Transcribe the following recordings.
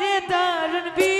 রে দারুণ বি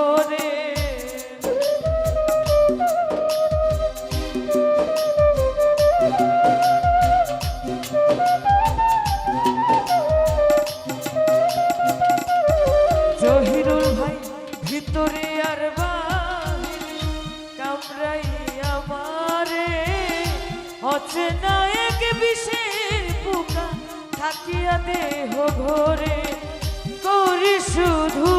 না এক বিষের পোকা থাকিয়া দেহ ঘরে। করি শুধু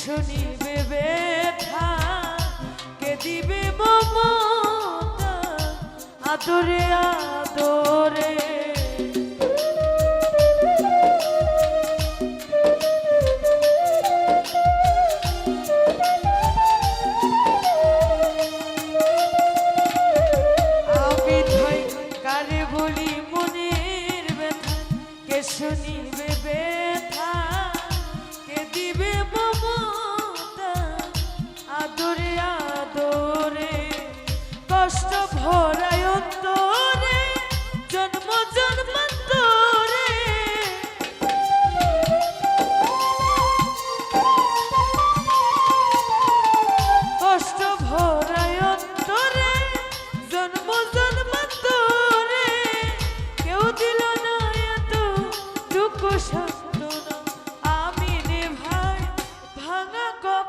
শুনিবে ব্যথা কে দিবে মমতা? আদরে আদরে।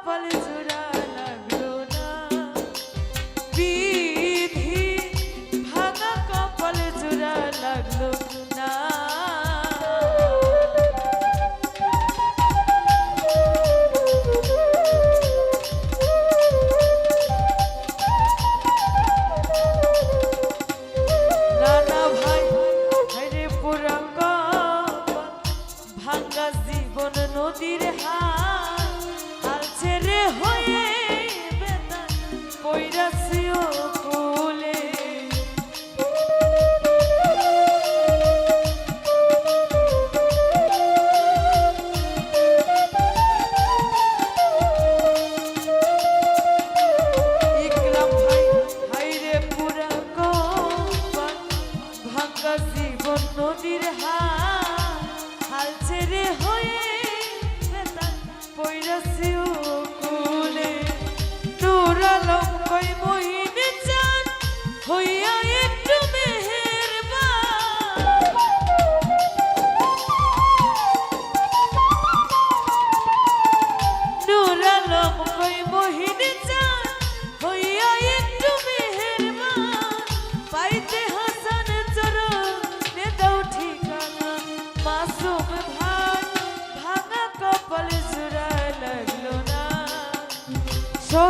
falling Burası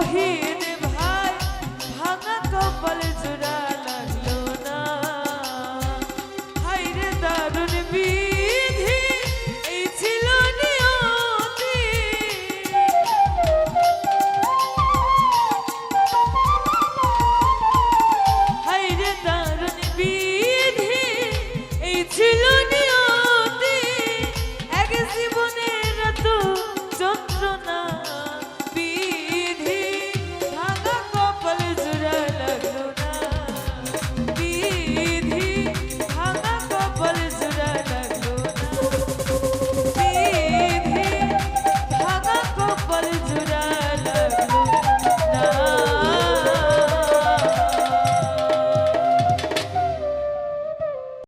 here.